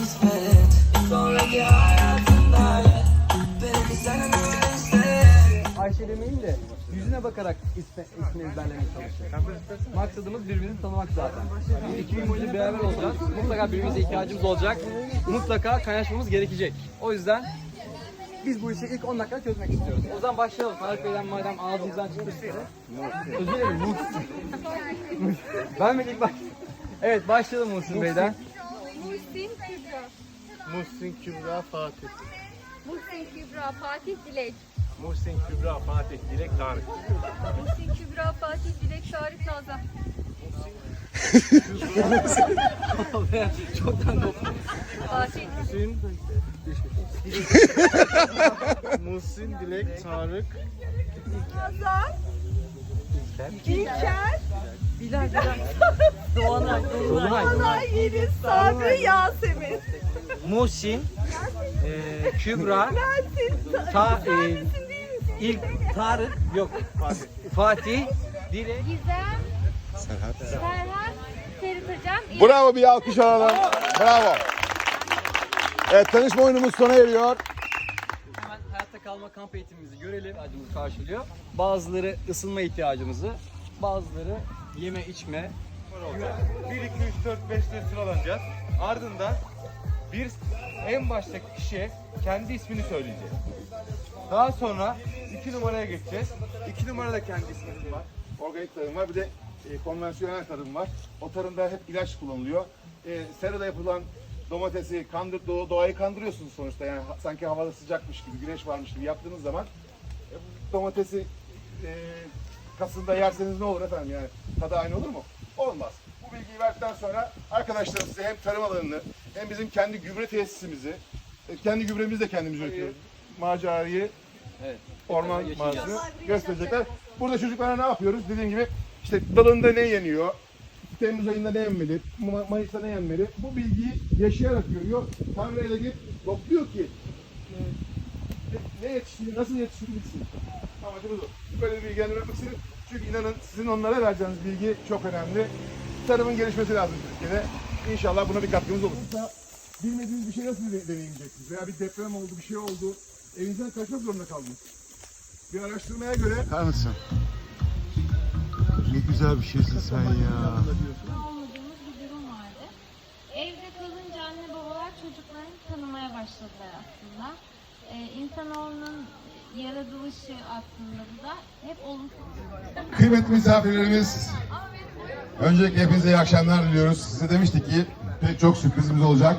nispet Ayşe demeyin de yüzüne bakarak ismi, ismini ezberlemeye çalışıyoruz. Maksadımız birbirimizi tanımak zaten. Biz iki gün boyunca beraber olacağız. Mutlaka birbirimize ihtiyacımız olacak. Mutlaka kaynaşmamız gerekecek. O yüzden biz bu işi ilk 10 dakikada çözmek istiyoruz. O zaman başlayalım. Tarık Bey'den madem ağzınızdan çıktı size. Özür dilerim. Muhsin. ben mi ilk baş... Evet başlayalım Muhsin Bey'den. Muhsin Kübra. Muhsin Kübra Fatih. Muhsin Kübra Fatih Dilek. Muhsin Kübra Fatih Dilek Tarık. Muhsin Kübra Fatih Dilek Tarık Nazan. Çoktan koptum. Fatih. Muhsin Muhsin Dilek Tarık. Dolunay. Yeliz, Sabri, Yasemin. Muhsin, e, Kübra, ta, e, ilk Tarık, yok Fatih. Dilek. Gizem. Serhat. Serhat. Ferit Hocam. Bravo bir alkış alalım. Bravo. Evet tanışma oyunumuz sona eriyor. Hemen hayatta kalma kamp eğitimimizi görelim. Acımız karşılıyor. Bazıları ısınma ihtiyacımızı, bazıları yeme içme. 1, 2, 3, 4, 5 diye sıralanacağız. Ardından bir en baştaki kişi kendi ismini söyleyecek. Daha sonra 2 numaraya geçeceğiz. 2 numarada kendi ismimiz var. Organik tarım var bir de e, konvansiyonel tarım var. O tarımda hep ilaç kullanılıyor. E, serada yapılan domatesi kandır, doğa- doğayı kandırıyorsunuz sonuçta. Yani sanki havada sıcakmış gibi, güneş varmış gibi yaptığınız zaman e, domatesi e, Kasım'da yerseniz ne olur efendim yani? Tadı aynı olur mu? Olmaz. Bu bilgiyi verdikten sonra arkadaşlar size hem tarım alanını hem bizim kendi gübre tesisimizi, e, kendi gübremizi de kendimiz üretiyoruz. Macerayı Evet. orman mağazası gösterecekler. Burada çocuklara ne yapıyoruz? Dediğim gibi işte dalında ne yeniyor, Temmuz ayında ne yenmeli, Ma- Mayıs'ta ne yenmeli? Bu bilgiyi yaşayarak görüyor. Tanrı ele gidip topluyor ki e, ne- yetiştiğini, nasıl yetiştiğini bilsin. Amacımız o. Böyle bir bilgilendirmek istedim. Çünkü inanın sizin onlara vereceğiniz bilgi çok önemli. Tarımın gelişmesi lazım Türkiye'de. İnşallah buna bir katkımız olur. Bilmediğiniz bir şey nasıl de- deneyimleyeceksiniz? Veya bir deprem oldu, bir şey oldu. Evinizden kaçmak zorunda kaldınız. Bir araştırmaya göre mısın? Ne güzel bir şeysin sen ya. olmadığımız bir durum vardı. Evde kalınca anne babalar çocuklarını tanımaya başladılar aslında. Ee, insanoğlunun yaratılışı aslında bu da hep olumsuz. Kıymetli misafirlerimiz, öncelikle hepinize iyi akşamlar diliyoruz. Size demiştik ki pek çok sürprizimiz olacak.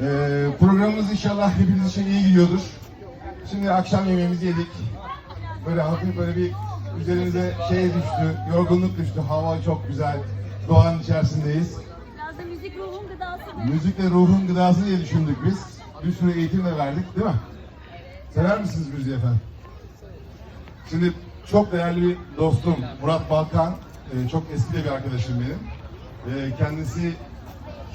Ee, programımız inşallah hepiniz için iyi gidiyordur. Şimdi akşam yemeğimizi yedik. Böyle hafif böyle bir üzerimize şey düştü, yorgunluk düştü. Hava çok güzel. Doğanın içerisindeyiz. Biraz da müzik ruhun gıdası. Müzikle ruhun gıdası diye düşündük biz. Bir sürü eğitim de verdik değil mi? Sever misiniz müziği efendim? Şimdi çok değerli bir dostum Murat Balkan, e, çok eski de bir arkadaşım benim. E, kendisi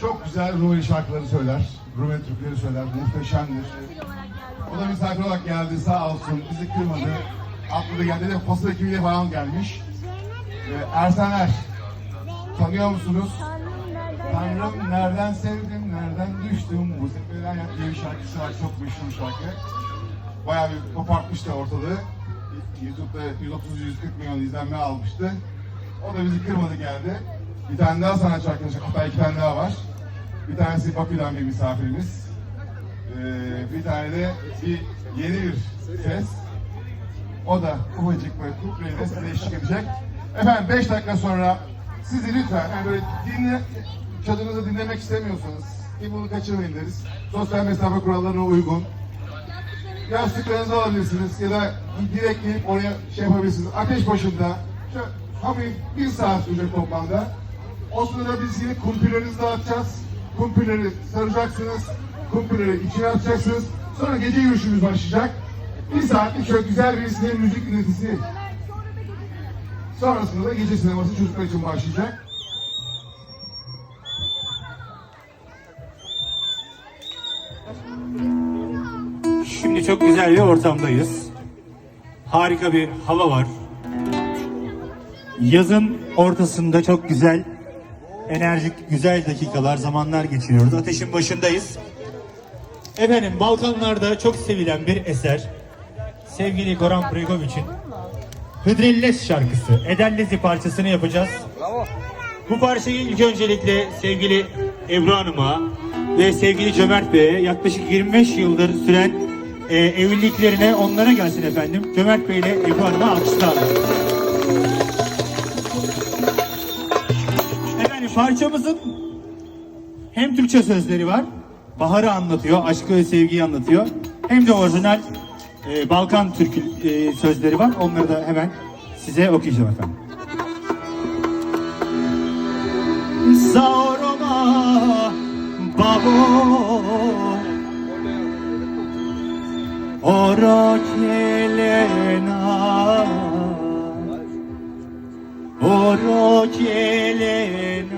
çok güzel Rumeli şarkıları söyler, Rumeli türküleri söyler, muhteşemdir. O da misafir olarak geldi sağ olsun, bizi kırmadı. Aklı geldi de posta ekibiyle falan gelmiş. E, Ersener, tanıyor musunuz? Tanrım nereden sevdim, nereden düştüm, bu sefer hayat diye bir şarkısı var, çok meşhur şarkı. Bayağı bir kopartmıştı ortalığı. YouTube'da 130-140 milyon izlenme almıştı. O da bizi kırmadı geldi. Bir tane daha sanatçı arkadaşım, hatta iki tane daha var. Bir tanesi Bakü'den bir misafirimiz. Ee, bir tane de bir yeni bir ses. O da ufacık böyle kupleyle size eşlik edecek. Efendim 5 dakika sonra sizi lütfen yani böyle dinle, çadırınızı dinlemek istemiyorsanız ki bunu kaçırmayın deriz. Sosyal mesafe kurallarına uygun. Yastıklarınızı alabilirsiniz ya da direkt gelip oraya şey yapabilirsiniz. Ateş başında şöyle hafif bir saat sürecek toplamda. O sırada biz yine kumpirlerinizi dağıtacağız. Kumpirleri saracaksınız. Kumpirleri içine atacaksınız. Sonra gece yürüyüşümüz başlayacak. Bir saatlik şöyle güzel bir sinema müzik dinletisi. Sonrasında da gece sineması çocuklar için başlayacak. Şimdi çok güzel bir ortamdayız. Harika bir hava var. yazın ortasında çok güzel, enerjik, güzel dakikalar, zamanlar geçiriyoruz. Ateşin başındayız. Efendim Balkanlarda çok sevilen bir eser. Sevgili Goran Bregovic'in Hıdrellez şarkısı, Edellezi parçasını yapacağız. Bu parçayı ilk öncelikle sevgili Ebru Hanım'a ve sevgili Cömert Bey'e yaklaşık 25 yıldır süren e, evliliklerine onlara gelsin efendim. Cömert Bey ile Ebru Hanım'a alkışlarla. Efendim parçamızın hem Türkçe sözleri var, baharı anlatıyor, aşkı ve sevgiyi anlatıyor. Hem de orijinal e, Balkan türkü e, sözleri var. Onları da hemen size okuyacağım efendim. Sauroma babo Ora kelena Ora kelena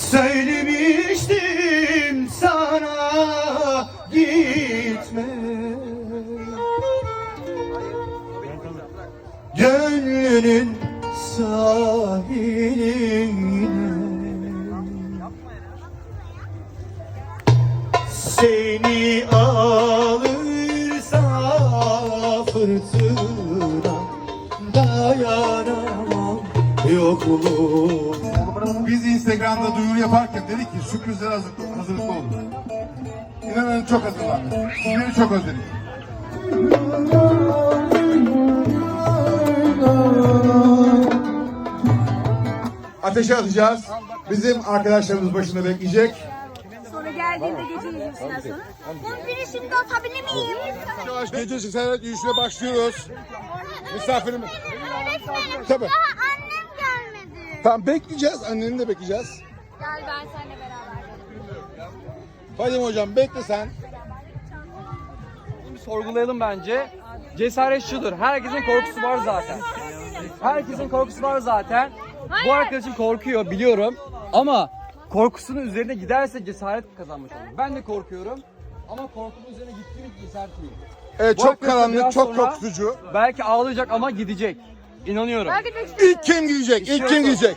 Söylemiştim sana gitme. Gönlünün sahiline. Seni alırsa fırtına Dayanamam. Yokluğum Biz Instagram'da duyuru yaparken dedik ki sürprizlere hazırlıklı, hazırlıklı olun. İnanın çok hazırlandık. Sizleri çok özledik. Ateşe atacağız. Bizim arkadaşlarımız başında bekleyecek. Sonra geldiğinde gece yiyeceğiz sonra. Bunu biri şimdi atabilir miyim? Yavaş gece seyahat yürüyüşüne başlıyoruz. Misafirim. Tabii. Tamam bekleyeceğiz. Anneni de bekleyeceğiz. Gel ben seninle beraber. Fadim hocam bekle sen. Bir sorgulayalım bence. Cesaret şudur. Herkesin korkusu var zaten. Herkesin korkusu var zaten. Bu arkadaşım korkuyor biliyorum. Ama korkusunun üzerine giderse cesaret kazanmış olur. Ben de korkuyorum. Ama korkunun üzerine gittiğim cesaret değil. Evet Bu çok karanlık, biraz çok sonra korkutucu. Belki ağlayacak ama gidecek. İnanıyorum. İlk kim gidecek? İlk kim gidecek?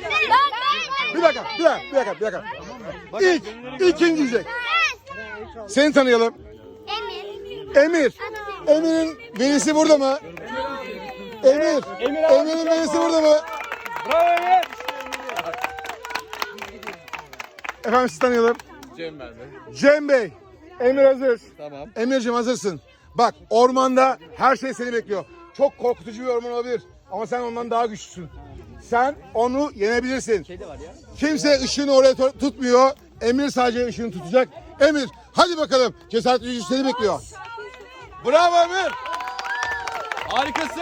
Bir dakika, bir dakika, bir dakika, bir dakika. İlk, ilk kim gidecek? Seni tanıyalım. Emir. Emir. Emir'in velisi burada mı? Emir. Emir'in velisi burada mı? Bravo Emir. Efendim sizi tanıyalım. Cem ben Cem Bey. Emir hazır. Tamam. Emir'cim hazırsın. Bak ormanda her şey seni bekliyor. Çok korkutucu bir orman olabilir. Ama sen ondan daha güçlüsün. Sen onu yenebilirsin. Kimse ışığını oraya tutmuyor. Emir sadece ışığını tutacak. Emir hadi bakalım. Cesaret gücü seni bekliyor. Bravo Emir. Harikasın.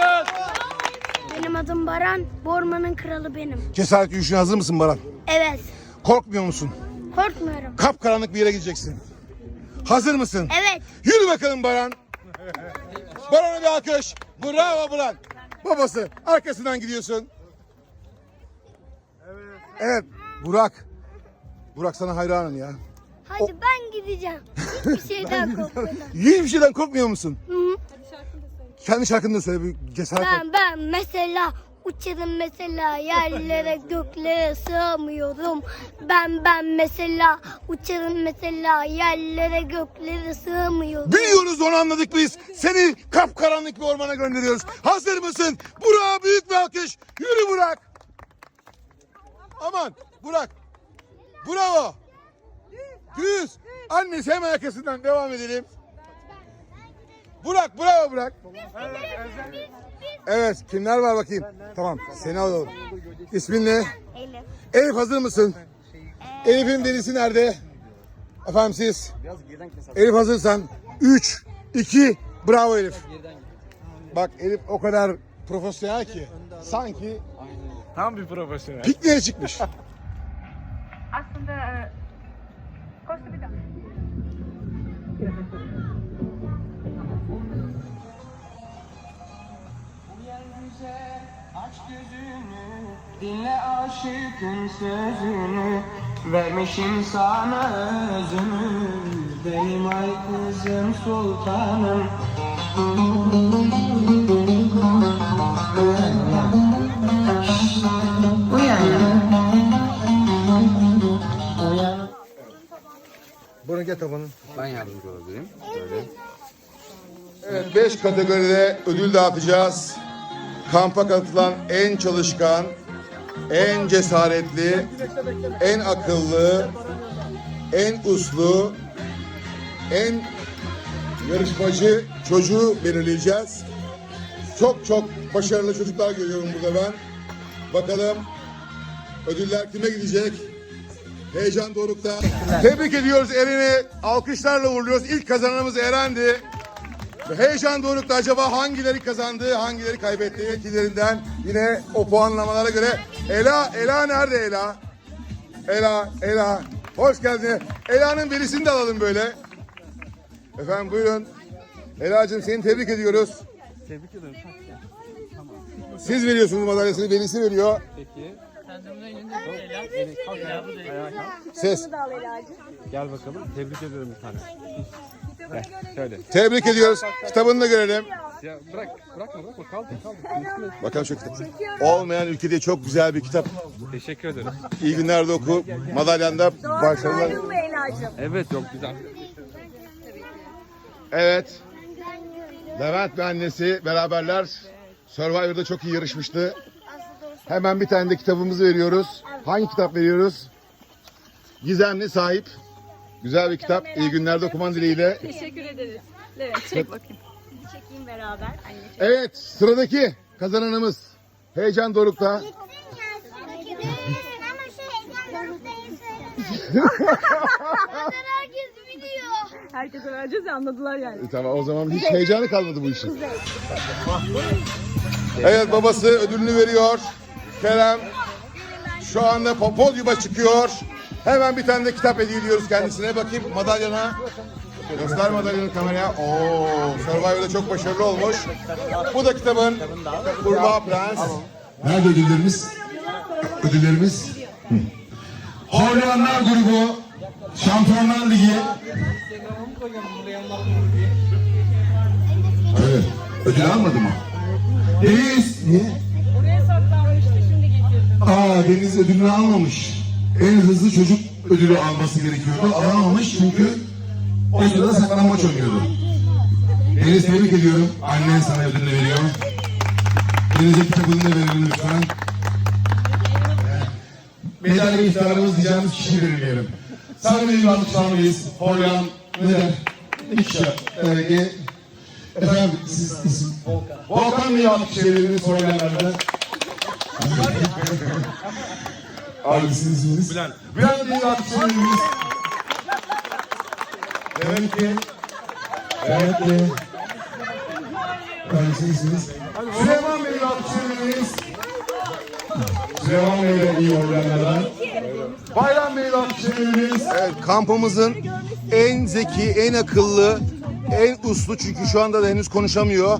Benim adım Baran, bu ormanın kralı benim. Cesaret yürüyüşüne hazır mısın Baran? Evet, Korkmuyor musun? korkmuyorum. Kapkaranlık bir yere gideceksin. Hazır mısın? Evet, Yürü bakalım Baran. Baran'a bir alkış. Bravo Baran. Babası arkasından gidiyorsun. Evet. Burak. Burak sana hayranım ya. hadi ben gideceğim. Hiçbir şeyden korkmadan. Hiçbir şeyden korkmuyor musun? Hı. Kendi şarkını da söyle bir cesaret. Ben, ben mesela uçarım mesela yerlere göklere sığamıyorum. Ben, ben mesela uçarım mesela yerlere göklere sığamıyorum. Biliyoruz onu anladık biz. Seni kapkaranlık bir ormana gönderiyoruz. Hazır mısın? Burak'a büyük bir alkış. Yürü Burak. Aman Burak. Bravo. Düz. Annesi hemen arkasından devam edelim. Burak bravo Burak. Evet kimler var bakayım. Tamam seni alalım. İsmin ne? Elif. Elif hazır mısın? Elif'in birisi nerede? Efendim siz? Elif hazırsan 3, 2, bravo Elif. Bak Elif o kadar profesyonel ki sanki Tam bir profesyonel. pikniğe çıkmış. Aşıkın sözünü Vermişim sana özümü Benim ay kızım sultanım Bunu get tabanın. Ben yardımcı olabilirim. Evet 5 kategoride ödül dağıtacağız. Kampa katılan en çalışkan, en cesaretli, en akıllı, en uslu, en yarışmacı çocuğu belirleyeceğiz. Çok çok başarılı çocuklar görüyorum burada ben. Bakalım ödüller kime gidecek? Heyecan dorukta. Tebrik ediyoruz Eren'i. Alkışlarla uğurluyoruz. İlk kazananımız Eren'di. Heyecan dorukta acaba hangileri kazandı, hangileri kaybetti ikilerinden yine o puanlamalara göre. Ela, Ela nerede Ela? Ela, Ela. Hoş geldin. Ela'nın verisini de alalım böyle. Efendim buyurun. Ela'cığım seni tebrik ediyoruz. Tebrik ederim. Siz veriyorsunuz madalyasını, velisi veriyor. Peki. Ses. Gel bakalım. Tebrik ederim bir tane. Şöyle. Tebrik ediyoruz. Kitabını da görelim. Ya bırak, bırakma bırakma kaldır kaldır. Bakalım şu kitap. Olmayan ülkede çok güzel bir kitap. Teşekkür ederim. İyi günlerde oku. Madalyanda başarılar. Evet çok güzel. Evet. Levent ve annesi beraberler. Survivor'da çok iyi yarışmıştı. Hemen bir tane de kitabımızı veriyoruz. Hangi kitap veriyoruz? Gizemli sahip. Güzel bir kitap. İyi günlerde okuman dileğiyle. Teşekkür ederiz. Evet çek bakayım. Çekeyim beraber. Anne çek. Evet sıradaki kazananımız. Heyecan Doruk'ta. Herkes biliyor. Herkese vereceğiz ya anladılar yani. E, Tamam o zaman hiç heyecanı kalmadı bu işin. Evet babası ödülünü veriyor. Kerem şu anda po- podyuma çıkıyor. Hemen bir tane de kitap hediye ediyoruz kendisine. Bakayım madalyana. Göster madalyanı kameraya. Oo, Survivor'da çok başarılı olmuş. Bu da kitabın Kurbağa Prens. Nerede ödüllerimiz? Ödüllerimiz. Horlayanlar grubu Şampiyonlar Ligi. Evet. Ödül almadı mı? Deniz. Niye? Oraya saklanmıştı şimdi getirdim. Aa Deniz ödülünü almamış. En hızlı çocuk ödülü alması gerekiyordu. Alamamış çünkü o sırada saklambaç oynuyordu. Deniz tebrik ediyorum. Annen sana ödülünü veriyor. Deniz'e kitabını da verelim lütfen. Medalya iftarımız diyeceğimiz kişiyi belirleyelim. Sahneye alkışlamalıyız. Horyan, neden? İki Ee, Efendim siz isim. Volkan. Volkan Bey'i alkışlayabiliriz Horyanlar'da. Abi sizin isminiz? Bülent. Bülent Bey'i alkışlayabiliriz. Demek ki Demek ki isminiz? Süleyman Bey'i alkışlayabiliriz. Süleyman Bey de iyi oynayanlardan. Bayram Bey'i alkışlayabiliriz. Evet kampımızın en zeki, en akıllı, en uslu çünkü şu anda da henüz konuşamıyor.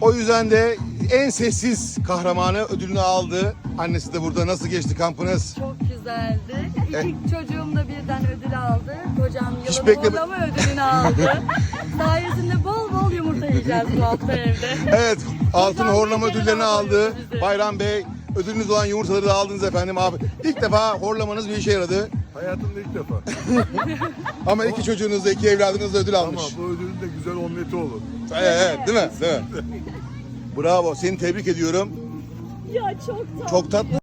O yüzden de en sessiz kahramanı ödülünü aldı. Annesi de burada. Nasıl geçti kampınız? Çok güzeldi. İki çocuğum da birden ödül aldı. Kocam Hiç yılın bekleme- horlama ödülünü aldı. Sayesinde bol bol yumurta yiyeceğiz bu hafta evde. Evet, altın Hocam horlama bir kere ödüllerini daha aldı. bizi. Bayram Bey, ödülünüz olan yumurtaları da aldınız efendim abi. İlk defa horlamanız bir işe yaradı. Hayatımda ilk defa. Ama iki çocuğunuz da iki evladınız da ödül almış. Ama bu ödülün de güzel omleti olur. Evet, evet, değil mi? Değil mi? Bravo, seni tebrik ediyorum. Ya çok tatlı. Çok tatlı.